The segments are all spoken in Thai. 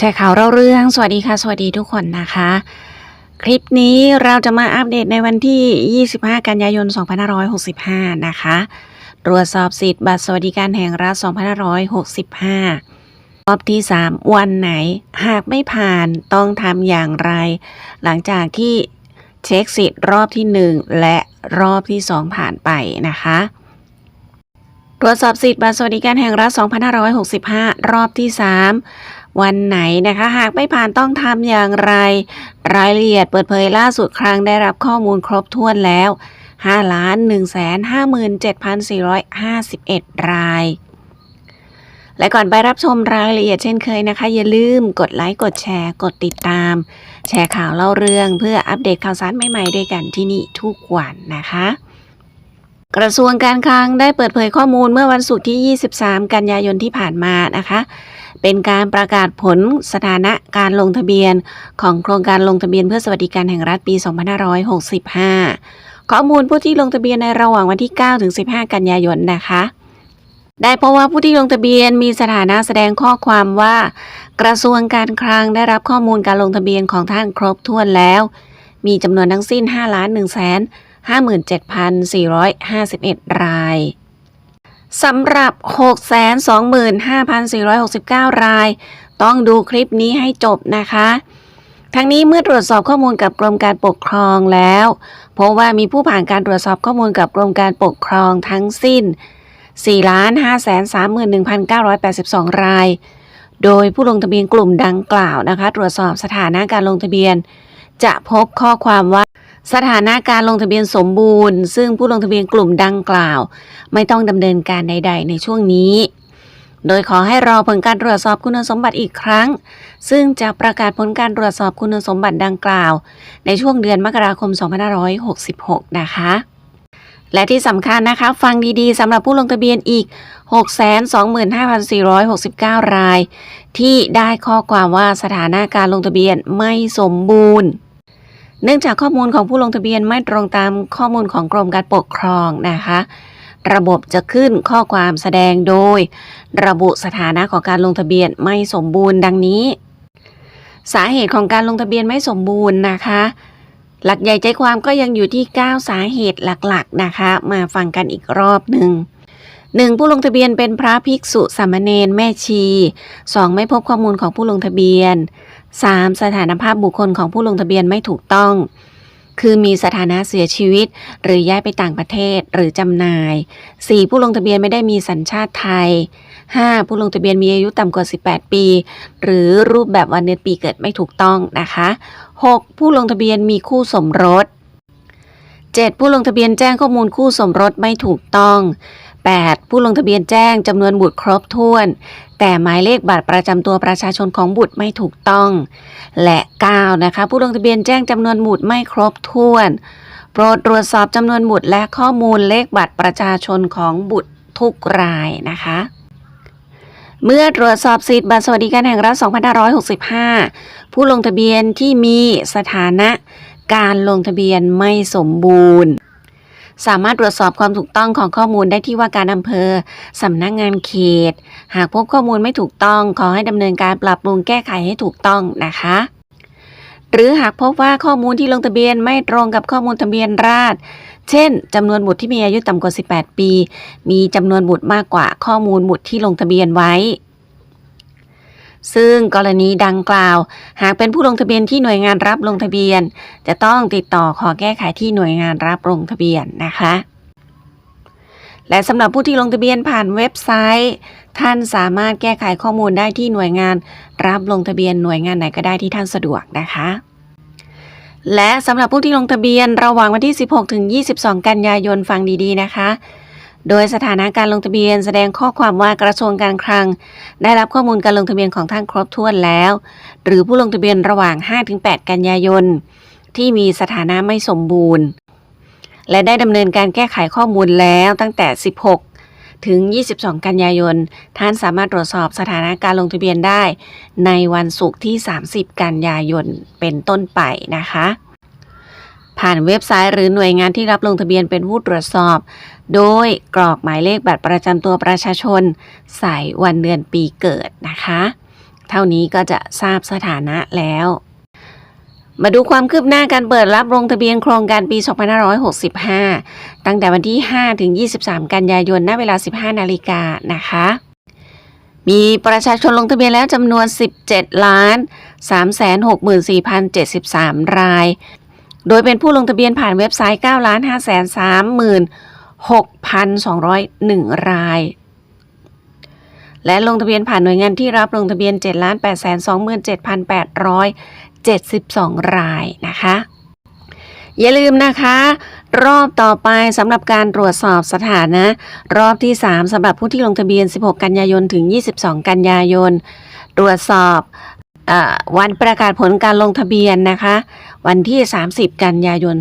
แชร์ข่าวเล่าเรื่อง สวัสดีค่ะ สวัสดีทุกคนนะคะ คลิปนี้เราจะมาอัปเดตในวันที่ 25 กันยายน 2565 นะคะตรวจสอบสิทธิ์บัตรสวัสดิการแห่งรัฐ 2565 รอบที่ 3 วันไหน หากไม่ผ่านต้องทำอย่างไร หลังจากที่เช็คสิทธิ์รอบที่ 1 และรอบที่ 2 ผ่านไปนะคะ ตรวจสอบสิทธิ์บัตรสวัสดิการแห่งรัฐ 2565 รอบที่ 3 วันไหนนะคะ หากไม่ผ่านต้องทำอย่างไร รายละเอียดเปิดเผยล่าสุดครั้งได้รับข้อมูลครบถ้วนแล้ว 5 ล้าน1แสน57,451 ราย และก่อนไปรับชมรายละเอียดเช่นเคยนะคะ อย่าลืมกดไลค์กดแชร์ กดติดตาม แชร์ข่าวเล่าเรื่องเพื่ออัปเดตข่าวสารใหม่ๆด้วยกันที่นี่ทุกวันนะคะ กระทรวงการคลังได้เปิดเผยข้อมูลเมื่อวันศุกร์ที่ 23 กันยายนที่ผ่านมานะคะ เป็นการประกาศผลสถานะการลงทะเบียน ของโครงการลงทะเบียนเพื่อสวัสดิการแห่งรัฐปี 2565 ข้อมูลผู้ที่ลงทะเบียนในระหว่างวันที่ 9 ถึง 15 กันยายนนะคะ ได้เพราะว่าผู้ที่ลงทะเบียนมีสถานะแสดงข้อความว่า กระทรวงการคลังได้รับข้อมูลการลงทะเบียนของท่านครบถ้วนแล้ว มีจำนวนทั้งสิ้น 5 ล้าน1แสน 57,451 รายสำหรับ 625,469 ราย ต้องดูคลิปนี้ให้จบนะคะ ทั้งนี้เมื่อตรวจสอบข้อมูลกับกรมการปกครองแล้วพบว่ามีผู้ผ่านการตรวจสอบข้อมูลกับกรมการปกครองทั้งสิ้น 4,531,982 ราย โดยผู้ลงทะเบียนกลุ่มดังกล่าวนะคะ ตรวจสอบสถานะการลงทะเบียน จะพบข้อความว่า สถานะการลงทะเบียนสมบูรณ์ ซึ่งผู้ลงทะเบียนกลุ่มดังกล่าว ไม่ต้องดำเนินการใด ๆ ในช่วงนี้ โดยขอให้รอผลการตรวจสอบคุณสมบัติอีกครั้ง ซึ่งจะประกาศผลการตรวจสอบคุณสมบัติดังกล่าว ในช่วงเดือนมกราคม 2566 นะคะ และที่สำคัญนะคะ ฟังดีๆสำหรับผู้ลงทะเบียนอีก 625,469 ราย ที่ได้ข้อความว่าสถานะการลงทะเบียนไม่สมบูรณ์ เนื่องจากข้อมูลของผู้ลงทะเบียนไม่ตรงตามข้อมูลของกรมการปกครองนะคะ ระบบจะขึ้นข้อความแสดงโดย ระบุสถานะของการลงทะเบียนไม่สมบูรณ์ดังนี้ สาเหตุของการลงทะเบียนไม่สมบูรณ์นะคะ หลักใหญ่ใจความก็ยังอยู่ที่ 9 สาเหตุหลักๆนะคะ มาฟังกันอีกรอบหนึ่ง 1. ผู้ลงทะเบียนเป็นพระภิกษุสามเณรแม่ชี 2. ไม่พบข้อมูลของผู้ลงทะเบียน 3. สถานภาพบุคคลของผู้ลงทะเบียนไม่ถูกต้อง คือมีสถานะเสียชีวิต หรือย้ายไปต่างประเทศหรือจำหน่าย 4. ผู้ลงทะเบียนไม่ได้มีสัญชาติไทย 5. ผู้ลงทะเบียนมีอายุต่ำกว่า 18 ปี หรือรูปแบบวันเดือนปีเกิดไม่ถูกต้องนะคะ 6. ผู้ลงทะเบียนมีคู่สมรส 7. ผู้ลงทะเบียนแจ้งข้อมูลคู่สมรสไม่ถูกต้อง 8. ผู้ลงทะเบียนแจ้งจำนวนบุตรครบถ้วน แต่หมายเลขบัตรประจำตัวประชาชนของบุตรไม่ถูกต้อง และ 9 นะคะ ผู้ลงทะเบียนแจ้งจำนวนบุตรไม่ครบถ้วน โปรดตรวจสอบจำนวนบุตรและข้อมูลเลขบัตรประชาชนของบุตรทุกรายนะคะเมื่อตรวจสอบสิทธิ์บัตรสวัสดิการแห่งรัฐ 2565 ผู้ลงทะเบียนที่มีสถานะการลงทะเบียนไม่สมบูรณ์ สามารถตรวจสอบความถูกต้องของข้อมูลได้ที่ว่าการอำเภอสำนักงานเขต หากพบข้อมูลไม่ถูกต้องขอให้ดำเนินการปรับปรุงแก้ไขให้ถูกต้องนะคะหรือหากพบว่าข้อมูลที่ลงทะเบียนไม่ตรงกับข้อมูลทะเบียนราษฎรเช่นจำนวนบุตรที่มีอายุต่ำกว่า 18 ปี มีจำนวนบุตรมากกว่าข้อมูลบุตรที่ลงทะเบียนไว้ ซึ่งกรณีดังกล่าว หากเป็นผู้ลงทะเบียนที่หน่วยงานรับลงทะเบียน จะต้องติดต่อขอแก้ไขที่หน่วยงานรับลงทะเบียนนะคะ และสำหรับผู้ที่ลงทะเบียนผ่านเว็บไซต์ ท่านสามารถแก้ไขข้อมูลได้ที่หน่วยงานรับลงทะเบียนหน่วยงานไหนก็ได้ที่ท่านสะดวกนะคะและสำหรับผู้ที่ลงทะเบียนระหว่างวันที่ 16 ถึง 22 กันยายนฟังดีๆนะคะ โดยสถานะการลงทะเบียนแสดงข้อความว่ากระทรวงการคลัง ได้รับข้อมูลการลงทะเบียนของท่านครบถ้วนแล้ว หรือผู้ลงทะเบียนระหว่าง 5-8 กันยายน ที่มีสถานะไม่สมบูรณ์ และได้ดำเนินการแก้ไขข้อมูลแล้วตั้งแต่ 16 ถึง 22 กันยายน ท่านสามารถตรวจสอบสถานะการลงทะเบียนได้ ในวันศุกร์ที่ 30 กันยายนเป็นต้นไปนะคะ ผ่านเว็บไซต์หรือหน่วยงานที่รับลงทะเบียนเป็นผู้ตรวจสอบ โดยกรอกหมายเลขบัตรประจำตัวประชาชน ใส่วันเดือนปีเกิดนะคะ เท่านี้ก็จะทราบสถานะแล้ว มาดูความคืบหน้าการเปิดรับลงทะเบียนโครงการปี 2565 ตั้งแต่วันที่ 5 ถึง 23 กันยายนณเวลา 15 นาฬิกานะคะมีประชาชนลงทะเบียนแล้วจำนวน 17 ล้าน 364,073 ราย โดยเป็นผู้ลงทะเบียนผ่านเว็บไซต์9ล้าน5 3 6,201 ราย และลงทะเบียนผ่านหน่วยงานที่รับลงทะเบียน7 8 2 7 8 72 รายนะคะ อย่าลืมนะคะ รอบต่อไปสำหรับการตรวจสอบสถานะ รอบที่ 3สำหรับผู้ที่ลงทะเบียน 16 กันยายน ถึง 22 กันยายน ตรวจสอบอวันประกาศผลการลงทะเบียนนะคะ วันที่ 30 กันยายน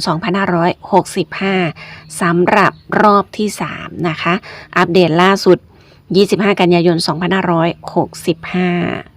2565 สำหรับรอบที่ 3 นะคะ อัปเดตล่าสุด 25 กันยายน 2565